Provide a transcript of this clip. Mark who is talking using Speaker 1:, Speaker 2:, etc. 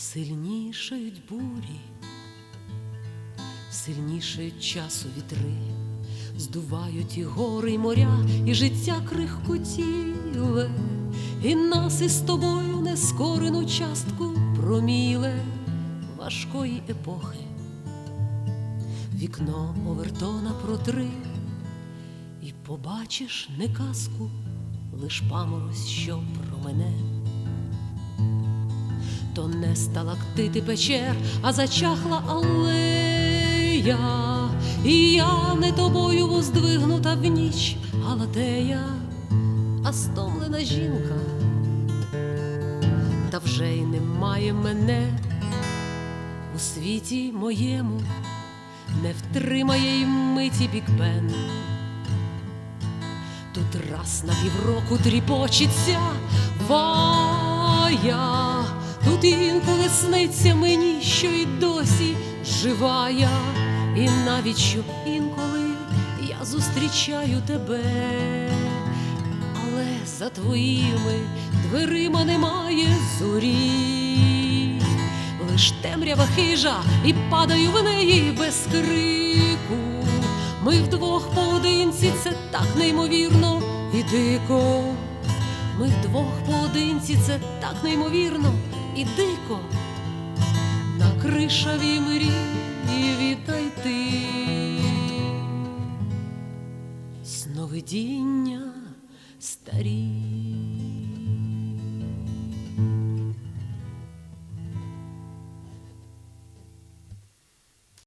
Speaker 1: Сильнішають бурі, сильнішають часу вітри, здувають і гори, і моря, і життя крихкотіле, і нас із тобою нескорену частку проміле важкої епохи. Вікно овертона протри, і побачиш не казку, лиш паморозь, що промене. То не сталактити печер, а зачахла алея, і я не тобою воздвигнута в ніч галатея, а стомлена жінка, та вже й немає мене у світі моєму, не втримає й миті бікбен. Тут раз на півроку тріпочеться вая, тут інколи мені, що й досі жива я, і навіть що інколи я зустрічаю тебе, але за твоїми дверима немає зорі, лиш темрява хижа, і падаю в неї без крику. Ми вдвох поодинці, це так неймовірно і дико. Ми вдвох поодинці, це так неймовірно і дико на кришавій мрії і вітай ти сновидіння старі.